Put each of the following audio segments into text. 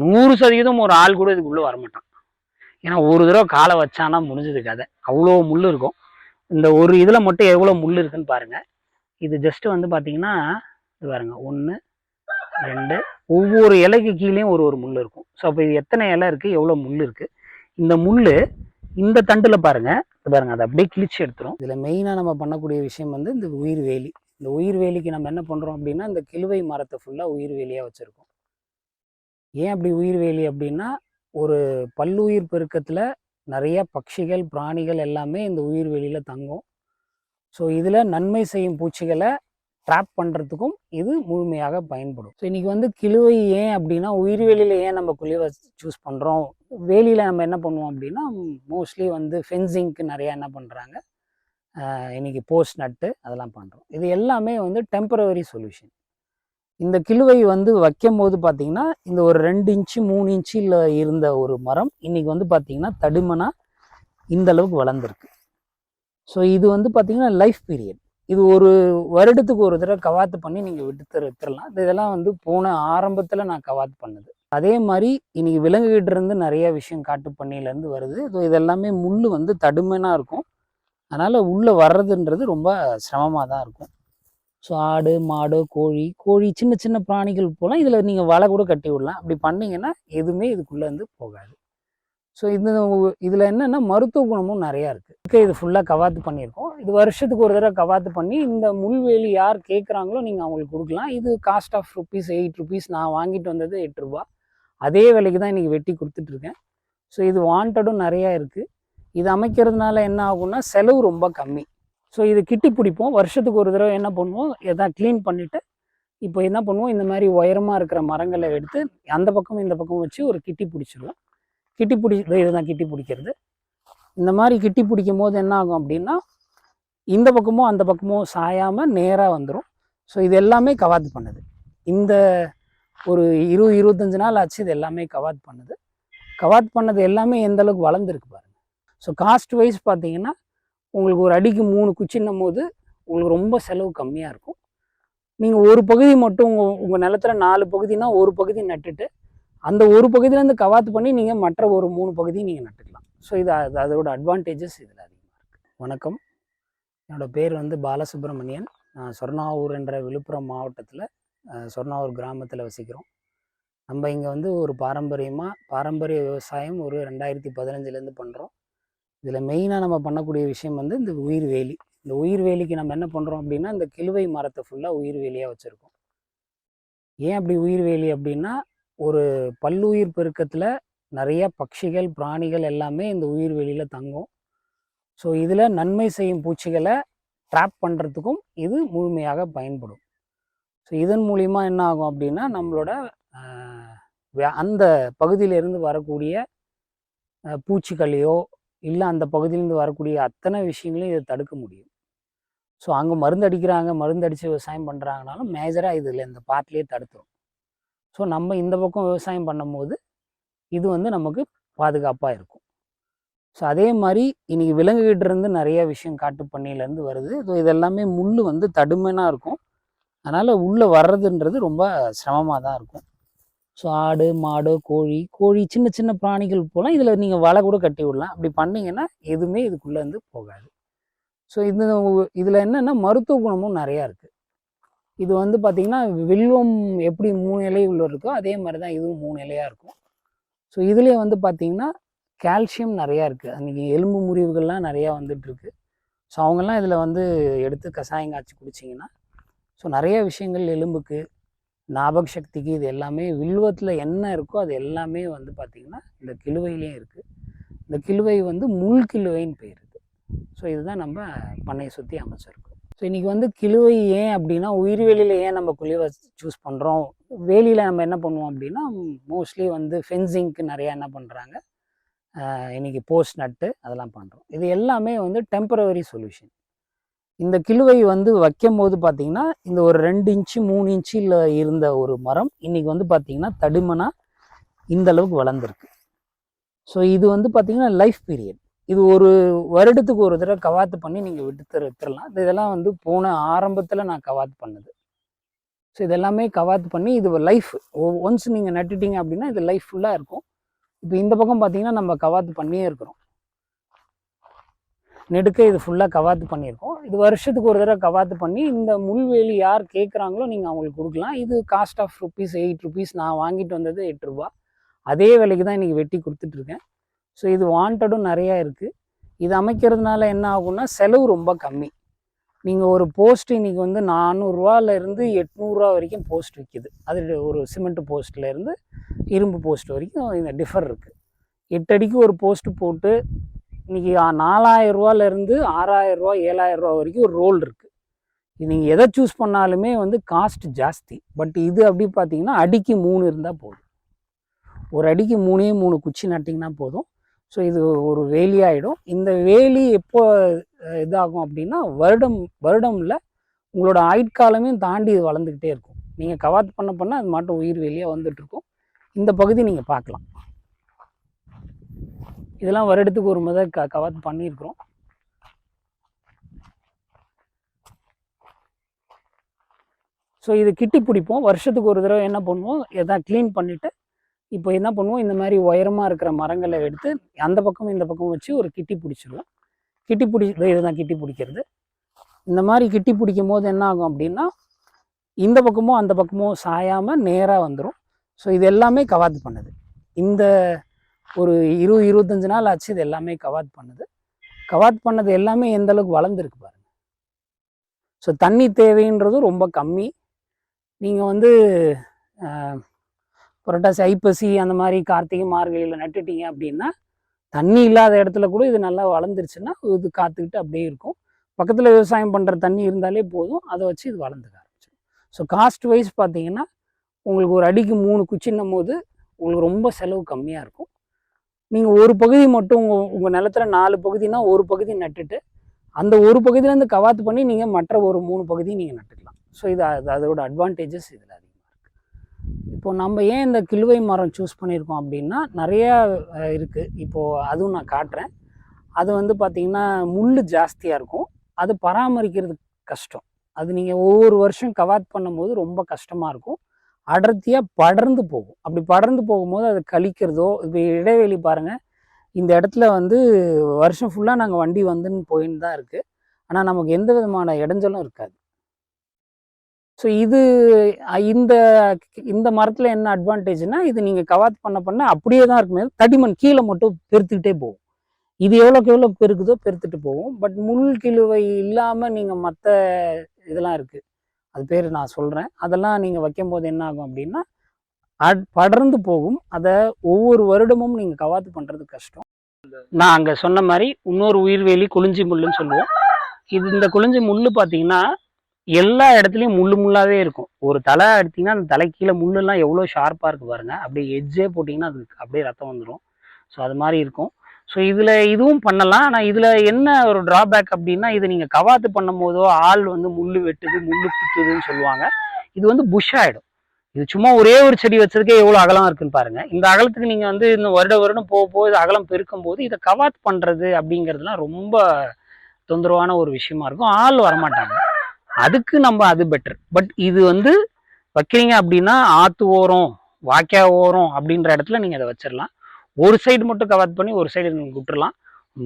நூறு சதவீதம் ஒரு ஆள் கூட இதுக்குள்ளே வரமாட்டான். ஏன்னா ஒரு தடவை காலை வச்சானா முடிஞ்சது கதை. அவ்வளோ முள் இருக்கும். இந்த ஒரு இதில் மட்டும் எவ்வளோ முள் இருக்குன்னு பாருங்கள் இது ஜஸ்ட்டு வந்து பார்த்தீங்கன்னா இது பாருங்க. ஒன்று ரெண்டு ஒவ்வொரு இலைக்கு கீழேயும் ஒரு ஒரு முள் இருக்கும். ஸோ அப்போ இது எத்தனை இலை இருக்குது எவ்வளோ முள் இருக்குது இந்த முள் இந்த தண்டில் பாருங்க. இது பாருங்க அதை அப்படியே கிழிச்சு எடுத்துரும். இதில் மெயினாக நம்ம பண்ணக்கூடிய விஷயம் வந்து இந்த உயிர் வேலி. இந்த உயிர் வேலிக்கு நம்ம என்ன பண்ணுறோம் அப்படின்னா இந்த கிழுவை மரத்தை ஃபுல்லாக உயிர் வேலியாக வச்சுருக்கோம். ஏன் அப்படி உயிர் வேலி அப்படின்னா ஒரு பல்லுயிர் பெருக்கத்தில் நிறைய பட்சிகள் பிராணிகள் எல்லாமே இந்த உயிர் வெளியில் தங்கும். ஸோ இதில் நன்மை செய்யும் பூச்சிகளை ட்ராப் பண்ணுறதுக்கும் இது முழுமையாக பயன்படும். ஸோ இன்றைக்கி வந்து கிழுவை ஏன் அப்படின்னா உயிர் வேலியில் ஏன் நம்ம குழிவை சூஸ் பண்ணுறோம் வேலியில் நம்ம என்ன பண்ணுவோம் அப்படின்னா மோஸ்ட்லி வந்து ஃபென்சிங்க்கு நிறையா என்ன பண்ணுறாங்க இன்றைக்கி போஸ்ட் நட்டு அதெல்லாம் பண்ணுறோம் இது எல்லாமே வந்து டெம்பரவரி சொல்யூஷன் இந்த கிலுவை வந்து வைக்கும் போது பார்த்தீங்கன்னா இந்த ஒரு ரெண்டு இன்ச்சு மூணு இன்ச்சில் இருந்த ஒரு மரம் இன்னைக்கு வந்து பார்த்தீங்கன்னா தடுமனாக இந்த அளவுக்கு வளர்ந்துருக்கு. ஸோ இது வந்து பார்த்தீங்கன்னா லைஃப் பீரியட் இது ஒரு வருடத்துக்கு ஒரு தடவை கவாத்து பண்ணி நீங்கள் விட்டு விட்டுறலாம். இதெல்லாம் வந்து போன ஆரம்பத்தில் நான் கவாத்து பண்ணது. அதே மாதிரி இன்னைக்கு விலங்குகிட்ட இருந்து நிறைய விஷயம் காட்டு பண்ணையிலேருந்து வருது. ஸோ இதெல்லாமே முள் வந்து தடுமனாக இருக்கும். அதனால் உள்ளே வர்றதுன்றது ரொம்ப சிரமமாக தான் இருக்கும். ஸோ ஆடு மாடு கோழி கோழி சின்ன சின்ன பிராணிகள் போகலாம் இதில் நீங்கள் வலை கூட கட்டி விடலாம். அப்படி பண்ணிங்கன்னா எதுவுமே இதுக்குள்ளே வந்து போகாது. ஸோ இந்த இதில் என்னென்னா மருத்துவ குணமும் நிறையா இருக்குது இது ஃபுல்லாக கவாத்து பண்ணியிருக்கோம். இது வருஷத்துக்கு ஒரு தடவை கவாத்து பண்ணி இந்த முள்வேலி யார் கேட்குறாங்களோ நீங்கள் அவங்களுக்கு கொடுக்கலாம். இது cost of rupees eight rupees நான் வாங்கிட்டு வந்தது எட்டு ரூபா. அதே விலைக்கு தான் இன்றைக்கி வெட்டி கொடுத்துட்ருக்கேன் ஸோ இது வாண்டடும் நிறையா இருக்குது இது அமைக்கிறதுனால என்ன ஆகும்னா செலவு ரொம்ப கம்மி. ஸோ இது கிட்டி பிடிப்போம். வருஷத்துக்கு ஒரு தடவை என்ன பண்ணுவோம்? எதாவது க்ளீன் பண்ணிவிட்டு இப்போ என்ன பண்ணுவோம்? இந்த மாதிரி உயரமாக இருக்கிற மரங்களை எடுத்து அந்த பக்கம் இந்த பக்கம் வச்சு ஒரு கிட்டி பிடிச்சிருவோம். கிட்டி பிடி இதுதான் கிட்டி பிடிக்கிறது. இந்த மாதிரி கிட்டி பிடிக்கும் போது என்ன ஆகும் அப்படின்னா இந்த பக்கமும் அந்த பக்கமும் சாயாமல் நேராக வந்துடும் ஸோ இது எல்லாமே கவாத் பண்ணுது. இந்த ஒரு இருபது இருபத்தஞ்சு நாள் ஆச்சு இது எல்லாமே கவாத் பண்ணுது. கவாத் பண்ணது எல்லாமே எந்த அளவுக்கு வளர்ந்துருக்கு பாருங்கள் ஸோ காஸ்ட் வைஸ் பார்த்தீங்கன்னா உங்களுக்கு ஒரு அடிக்கு மூணு குச்சின்னும் போது உங்களுக்கு ரொம்ப செலவு கம்மியாக இருக்கும். நீங்கள் ஒரு பகுதி மட்டும் உங்கள் உங்கள் நிலத்துல நாலு பகுதினா ஒரு பகுதி நட்டுட்டு அந்த ஒரு பகுதியிலேருந்து கவாத்து பண்ணி நீங்கள் மற்ற ஒரு மூணு பகுதியும் நீங்கள் நட்டுக்கலாம். ஸோ இது அது அதோட அட்வான்டேஜஸ் இதில் அதிகமாக இருக்குது வணக்கம். என்னோடய பேர் வந்து பாலசுப்ரமணியன். நான் சொர்ணாவூர் என்ற விழுப்புரம் மாவட்டத்தில் சொர்ணாவூர் கிராமத்தில் வசிக்கிறோம். நம்ம இங்கே வந்து ஒரு பாரம்பரியமாக பாரம்பரிய விவசாயம் ஒரு ரெண்டாயிரத்தி பதினஞ்சுலேருந்து பண்ணுறோம் இதில் மெயினாக நம்ம பண்ணக்கூடிய விஷயம் வந்து இந்த உயிர் வேலி. இந்த உயிர் வேலிக்கு நம்ம என்ன பண்ணுறோம் அப்படின்னா இந்த கிழுவை மரத்தை ஃபுல்லாக உயிர் வேலியாக வச்சுருக்கோம். ஏன் அப்படி உயிர் வேலி அப்படின்னா ஒரு பல்லுயிர் பெருக்கத்தில் நிறைய பட்சிகள் பிராணிகள் எல்லாமே இந்த உயிர் வெளியில் தங்கும். ஸோ இதில் நன்மை செய்யும் பூச்சிகளை ட்ராப் பண்ணுறதுக்கும் இது முழுமையாக பயன்படும். ஸோ இதன் மூலிமா என்ன ஆகும் அப்படின்னா நம்மளோட அந்த பகுதியிலிருந்து வரக்கூடிய பூச்சிகளையோ இல்லை அந்த பகுதியிலேருந்து வரக்கூடிய அத்தனை விஷயங்களையும் இதை தடுக்க முடியும். ஸோ அங்கே மருந்து அடிக்கிறாங்க மருந்து அடித்து விவசாயம் பண்ணுறாங்கனாலும் மேஜராக இதில் இந்த பாட்டிலே தடுத்துரும். ஸோ நம்ம இந்த பக்கம் விவசாயம் பண்ணும்போது இது வந்து நமக்கு பாதுகாப்பாக இருக்கும். ஸோ அதே மாதிரி இன்னைக்கு விலங்குகிட்ட இருந்து நிறைய விஷயம் காட்டு பண்ணியிலேருந்து வருது. ஸோ இதெல்லாமே முள் வந்து தடுமனாக இருக்கும். அதனால் உள்ளே வர்றதுன்றது ரொம்ப சிரமமாக தான் இருக்கும். ஸோ ஆடு மாடு கோழி கோழி சின்ன சின்ன பிராணிகள் போகலாம் இதில் நீங்கள் வலை கூட கட்டி விடலாம். அப்படி பண்ணிங்கன்னா எதுவுமே இதுக்குள்ளே வந்து போகாது. ஸோ இந்த இதில் என்னென்னா மருத்துவ குணமும் நிறையா இருக்குது இது வந்து பார்த்திங்கன்னா வில்வம் எப்படி மூணு இலை உள்ள இருக்கோ அதே மாதிரி தான் இதுவும் மூணு இலையாக இருக்கும். ஸோ இதுலேயே வந்து பார்த்திங்கன்னா கால்சியம் நிறையா இருக்குது அன்றைக்கி எலும்பு முறிவுகள்லாம் நிறையா வந்துட்டுருக்கு ஸோ அவங்கெல்லாம் இதில் வந்து எடுத்து கஷாயம் காய்ச்சி குடிச்சிங்கன்னா ஸோ நிறைய விஷயங்கள் எலும்புக்கு ஞாபக சக்திக்கு இது எல்லாமே வில்வத்தில் என்ன இருக்கோ அது எல்லாமே வந்து பார்த்திங்கன்னா இந்த கிழுவையிலையும் இருக்குது இந்த கிலுவை வந்து முள் கிலுவைன்னு பேர் இது. ஸோ இதுதான் நம்ம பண்ணையை சுற்றி அமைச்சிருக்கோம். ஸோ இன்றைக்கி வந்து கிலுவை ஏன் அப்படின்னா உயிர்வேலியில் ஏன் நம்ம குழிவை சூஸ் பண்ணுறோம் வேலியில் நம்ம என்ன பண்ணுவோம் அப்படின்னா மோஸ்ட்லி வந்து ஃபென்சிங்க்கு நிறையா என்ன பண்ணுறாங்க இன்றைக்கி போஸ்ட் நட்டு அதெல்லாம் பண்ணுறோம் இது எல்லாமே வந்து டெம்பரவரி சொல்யூஷன் இந்த கிலுவை வந்து வைக்கும் போது பார்த்தீங்கன்னா இந்த ஒரு ரெண்டு இன்ச்சு மூணு இன்ச்சில் இருந்த ஒரு மரம் இன்னைக்கு வந்து பார்த்தீங்கன்னா தடிமனாக இந்த அளவுக்கு வளர்ந்துருக்கு. ஸோ இது வந்து பார்த்தீங்கன்னா லைஃப் பீரியட் இது ஒரு வருடத்துக்கு ஒரு தடவை கவாத்து பண்ணி நீங்கள் விட்டு விட்டுறலாம். இதெல்லாம் வந்து போன ஆரம்பத்தில் நான் கவாத்து பண்ணது. ஸோ இதெல்லாமே கவாத்து பண்ணி இது லைஃப் ஒன்ஸ் நீங்கள் நட்டுட்டீங்க அப்படின்னா இது லைஃப் ஃபுல்லாக இருக்கும். இப்போ இந்த பக்கம் பார்த்தீங்கன்னா நம்ம கவாத்து பண்ணியே இருக்கிறோம். நெடுக்க இது ஃபுல்லாக கவாத்து பண்ணியிருக்கோம். இது வருஷத்துக்கு ஒரு தடவை கவாத்து பண்ணி இந்த முள்வேலி யார் கேட்குறாங்களோ நீங்கள் அவங்களுக்கு கொடுக்கலாம். இது cost of rupees eight rupees நான் வாங்கிட்டு வந்தது எட்டு ரூபா. அதே விலைக்கு தான் இன்றைக்கி வெட்டி கொடுத்துட்ருக்கேன் ஸோ இது வாண்டடும் நிறையா இருக்குது இது அமைக்கிறதுனால என்ன ஆகும்னா செலவு ரொம்ப கம்மி. நீங்கள் ஒரு போஸ்ட் இன்னைக்கு வந்து நானூறுரூவாலேருந்து எட்நூறுரூவா வரைக்கும் போஸ்ட் விற்கிது அது ஒரு சிமெண்ட் போஸ்ட்லேருந்து இரும்பு போஸ்ட் வரைக்கும் இந்த டிஃபர் இருக்குது எட்டடிக்கு ஒரு போஸ்ட் போட்டு இன்றைக்கி நாலாயிரம் ரூபாலேருந்து ஆறாயிரம் ரூபா ஏழாயிரம் ரூபா வரைக்கும் ஒரு ரோல் இருக்குது நீங்கள் எதை சூஸ் பண்ணாலுமே வந்து காஸ்ட் ஜாஸ்தி. பட் இது அப்படி பார்த்தீங்கன்னா அடிக்கு மூணு இருந்தால் போதும். ஒரு அடிக்கு மூணே மூணு குச்சி நட்டிங்கன்னா போதும். ஸோ இது ஒரு வேலியாயிடும் இந்த வேலி எப்போ இதாகும் அப்படின்னா வருடம் வருடமில் உங்களோட ஆயுட்காலமையும் தாண்டி இது வளர்ந்துக்கிட்டே இருக்கும். நீங்கள் கவாத் பண்ண பண்ண அது மட்டும் உயிர் வேலியாக வந்துட்டுருக்கும் இந்த பகுதி நீங்கள் பார்க்கலாம் இதெல்லாம் வருடத்துக்கு ஒரு முறை க கவாத் பண்ணியிருக்கிறோம். ஸோ இது கிட்டி பிடிப்போம். வருஷத்துக்கு ஒரு தடவை என்ன பண்ணுவோம்? எதாவது க்ளீன் பண்ணிவிட்டு இப்போ என்ன பண்ணுவோம்? இந்த மாதிரி உயரமாக இருக்கிற மரங்களை எடுத்து அந்த பக்கம் இந்த பக்கம் வச்சு ஒரு கிட்டி பிடிச்சிருவோம். கிட்டி பிடி இதுதான் கிட்டி பிடிக்கிறது. இந்த மாதிரி கிட்டி பிடிக்கும் போது என்ன ஆகும் அப்படின்னா இந்த பக்கமும் அந்த பக்கமும் சாயாமல் நேராக வந்துடும் ஸோ இது எல்லாமே கவாத்து பண்ணுது. இந்த ஒரு இருபது இருபத்தஞ்சு நாள் ஆச்சு இது எல்லாமே கவாத் பண்ணுது. கவாத் பண்ணது எல்லாமே எந்த அளவுக்கு வளர்ந்துருக்கு பாருங்க. ஸோ தண்ணி தேவைன்றதும் ரொம்ப கம்மி. நீங்கள் வந்து புரட்டாசி ஐப்பசி அந்த மாதிரி கார்த்திகை மார்கழியில் நட்டுட்டீங்க அப்படின்னா தண்ணி இல்லாத இடத்துல கூட இது நல்லா வளர்ந்துருச்சுன்னா இது காத்துக்கிட்டு அப்படியே இருக்கும். பக்கத்தில் விவசாயம் பண்ணுற தண்ணி இருந்தாலே போதும். அதை வச்சு இது வளர்ந்துக்க ஆரம்பிச்சிடும். ஸோ காஸ்ட் வைஸ் பார்த்தீங்கன்னா உங்களுக்கு ஒரு அடிக்கு மூணு குச்சின்னும் போது உங்களுக்கு ரொம்ப செலவு கம்மியாக இருக்கும். நீங்கள் ஒரு பகுதி மட்டும் உங்கள் உங்கள் நிலத்துல நாலு பகுதினா ஒரு பகுதி நட்டுட்டு அந்த ஒரு பகுதியிலேருந்து கவாத்து பண்ணி நீங்கள் மற்ற ஒரு மூணு பகுதியும் நீங்கள் நட்டுக்கலாம். ஸோ இது அது அதோட அட்வான்டேஜஸ் இதில் அதிகமாக இருக்குது இப்போது நம்ம ஏன் இந்த கிலுவை மரம் சூஸ் பண்ணியிருக்கோம் அப்படின்னா நிறையா இருக்குது இப்போது அதுவும் நான் காட்டுறேன். அது வந்து பார்த்திங்கன்னா முள் ஜாஸ்தியாக இருக்கும். அது பராமரிக்கிறது கஷ்டம். அது நீங்கள் ஒவ்வொரு வருஷம் கவாத் பண்ணும்போது ரொம்ப கஷ்டமாக இருக்கும். அடர்த்தியாக படர்ந்து போகும். அப்படி படர்ந்து போகும்போது அதை கழிக்கிறதோ இப்போ இடைவெளி பாருங்கள் இந்த இடத்துல வந்து வருஷம் ஃபுல்லாக நாங்கள் வண்டி வந்துன்னு போயின்னு தான் இருக்குது ஆனால் நமக்கு எந்த விதமான இடைஞ்சலும் இருக்காது. ஸோ இது இந்த இந்த மரத்தில் என்ன அட்வான்டேஜ்னா இது நீங்கள் கவாத் பண்ண பண்ண அப்படியே தான் இருக்குமே தடிமண் கீழே மட்டும் பெருத்துக்கிட்டே போகும். இது எவ்வளோக்கு எவ்வளோ பெருக்குதோ பெருத்துட்டு போகும். பட் முள் கிழுவை இல்லாமல் நீங்கள் மற்ற இதெல்லாம் இருக்குது அது பேர் நான் சொல்கிறேன் அதெல்லாம் நீங்கள் வைக்கும்போது என்ன ஆகும் அப்படின்னா அட்- படர்ந்து போகும். அதை ஒவ்வொரு வருடமும் நீங்கள் கவாத்து பண்ணுறது கஷ்டம். நான் அங்கே சொன்ன மாதிரி இன்னொரு உயிர்வேலி குளிஞ்சி முள்ளுன்னு சொல்லுவோம். இது இந்த குளிஞ்சி முள்ளு பார்த்தீங்கன்னா எல்லா இடத்துலையும் முள் முள்ளாவே இருக்கும். ஒரு தலை எடுத்தீங்கன்னா அந்த தலை கீழே முள்ளெல்லாம் எவ்வளோ ஷார்ப்பாக இருக்கு பாருங்கள் அப்படியே எட்ஜே போட்டிங்கன்னா அதுக்கு அப்படியே ரத்தம் வந்துடும் ஸோ அது மாதிரி இருக்கும். ஸோ இதில் இதுவும் பண்ணலாம். ஆனால் இதில் என்ன ஒரு ட்ராபேக் அப்படின்னா இது நீங்கள் கவாத்து பண்ணும் போதோ ஆள் வந்து முள் வெட்டுது முள் குத்துதுன்னு சொல்லுவாங்க. இது வந்து புஷ் ஆகிடும் இது சும்மா ஒரே ஒரு செடி வச்சதுக்கே எவ்வளோ அகலம் இருக்குன்னு பாருங்க. இந்த அகலத்துக்கு நீங்கள் வந்து இந்த வருட வருடம் போக போக இது அகலம் பெருக்கும் போது இதை கவாத் பண்ணுறது அப்படிங்கிறதுலாம் ரொம்ப தொந்தரவான ஒரு விஷயமா இருக்கும். ஆள் வரமாட்டாங்க. அதுக்கு நம்ம அது பெட்டர் பட் இது வந்து வைக்கிறீங்க அப்படின்னா ஆற்று ஓரம் வாய்க்கா ஓரம் அப்படின்ற இடத்துல நீங்கள் அதை வச்சிடலாம் ஒரு சைடு மட்டும் கவர் பண்ணி ஒரு சைடு நீங்கள்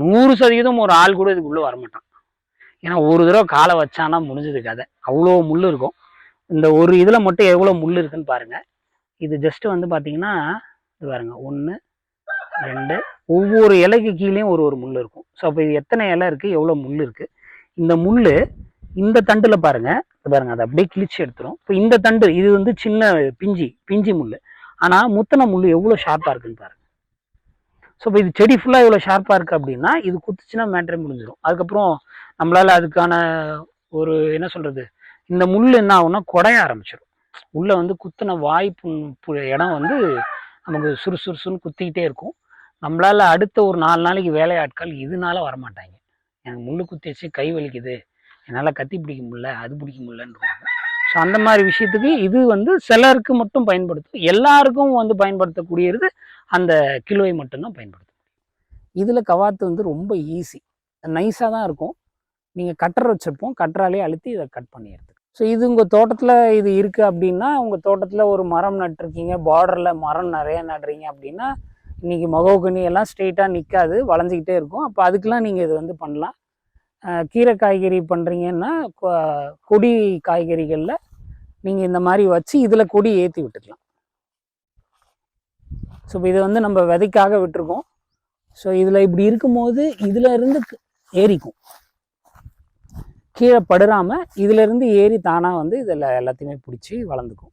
நூறு சதவீதம் ஒரு ஆள் கூட இதுக்குள்ளே வரமாட்டான். ஏன்னா ஒரு தடவை காலை வச்சானா முடிஞ்சது கதை. அவ்வளோ முள் இருக்கும். இந்த ஒரு இதில் மட்டும் எவ்வளோ முள் இருக்குன்னு பாருங்க. இது ஜஸ்ட்டு வந்து பார்த்தீங்கன்னா இது பாருங்க. ஒன்று ரெண்டு ஒவ்வொரு இலைக்கு கீழேயும் ஒரு ஒரு முள் இருக்கும். ஸோ அப்போ இது எத்தனை இலை இருக்குது எவ்வளோ முள் இருக்குது இந்த முள் இந்த தண்டில் பாருங்க. இது பாருங்கள் அதை அப்படியே கிழிச்சு எடுத்துரும். இப்போ இந்த தண்டு இது வந்து சின்ன பிஞ்சி பிஞ்சி முள் ஆனால் முத்தனை முள் எவ்வளோ ஷார்ப்பாக இருக்குன்னு பாருங்கள் ஸோ இப்போ இது செடி ஃபுல்லாக இவ்வளோ ஷார்ப்பாக இருக்குது அப்படின்னா இது குத்துச்சுன்னா மேட்ரே முடிஞ்சிடும் அதுக்கப்புறம் நம்மளால் அதுக்கான ஒரு என்ன சொல்கிறது இந்த முள் என்ன ஆகும்னா குடைய ஆரம்பிச்சிடும் உள்ளே வந்து குத்தின வாய் பு- இடம் வந்து நமக்கு சுறுசுறுசுன்னு குத்திக்கிட்டே இருக்கும். நம்மளால் அடுத்த ஒரு நாலு நாளைக்கு வேலையாட்கள் இதனால வரமாட்டாங்க. எனக்கு முள் குத்திச்சு கை வலிக்குது என்னால் கத்தி பிடிக்க முடியல அது பிடிக்க முடியலன்றாங்க ஸோ அந்த மாதிரி விஷயத்துக்கு இது வந்து சிலருக்கு மட்டும் பயன்படுத்தும். எல்லாருக்கும் வந்து பயன்படுத்தக்கூடியது அந்த கிலோவை மட்டும்தான் பயன்படுத்தும் இதில் கவாத்து வந்து ரொம்ப ஈஸி நைஸாக தான் இருக்கும். நீங்கள் கட்டர் வச்சுருப்போம். கட்டராலே அழுத்தி இதை கட் பண்ணிடுறது ஸோ இது உங்கள் தோட்டத்தில் இது இருக்குது அப்படின்னா உங்கள் தோட்டத்தில் ஒரு மரம் நட்டிருக்கீங்க பார்டரில் மரம் நிறைய நடுறீங்க அப்படின்னா இன்றைக்கி மகவுகனி எல்லாம் ஸ்ட்ரெயிட்டாக நிற்காது வளைஞ்சிக்கிட்டே இருக்கும். அப்போ அதுக்கெலாம் நீங்கள் இது வந்து பண்ணலாம். கீரை காய்கறி பண்ணுறீங்கன்னா கொடி காய்கறிகளில் நீங்கள் இந்த மாதிரி வச்சு இதில் கொடி ஏற்றி விட்டுக்கலாம். ஸோ இப்போ இதை வந்து நம்ம விதைக்காக விட்டுருக்கோம். ஸோ இதில் இப்படி இருக்கும்போது இதில் இருந்து ஏறிக்கும். கீழே படுறாமல் இதிலேருந்து ஏறி தானாக வந்து இதில் எல்லாத்தையுமே பிடிச்சி வளர்ந்துக்கும்.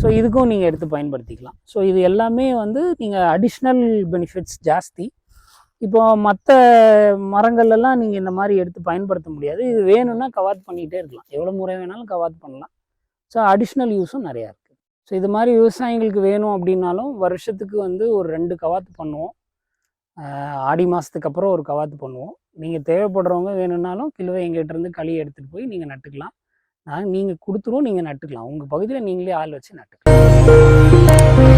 ஸோ இதுக்கும் நீங்கள் எடுத்து பயன்படுத்திக்கலாம். ஸோ இது எல்லாமே வந்து நீங்கள் அடிஷ்னல் பெனிஃபிட்ஸ் ஜாஸ்தி. இப்போ மற்ற மரங்கள்லாம் நீங்கள் இந்த மாதிரி எடுத்து பயன்படுத்த முடியாது. இது வேணும்னா கவாத் பண்ணிகிட்டே இருக்கலாம். எவ்வளோ முறை வேணாலும் கவாத் பண்ணலாம். ஸோ அடிஷ்னல் யூஸும் நிறையா இருக்குது ஸோ இது மாதிரி விவசாயிங்களுக்கு வேணும் அப்படின்னாலும் வருஷத்துக்கு வந்து ஒரு ரெண்டு கவாத்து பண்ணுவோம். ஆடி மாதத்துக்கு அப்புறம் ஒரு கவாத்து பண்ணுவோம். நீங்கள் தேவைப்படுறவங்க வேணும்னாலும் கிலோவை எங்கிட்டேருந்து களி எடுத்துகிட்டு போய் நீங்கள் நட்டுக்கலாம். நாங்கள் நீங்கள் கொடுத்துருவோம் நீங்கள் நட்டுக்கலாம். உங்கள் பகுதியில் நீங்களே ஆள் வச்சு நட்டுக்கலாம்.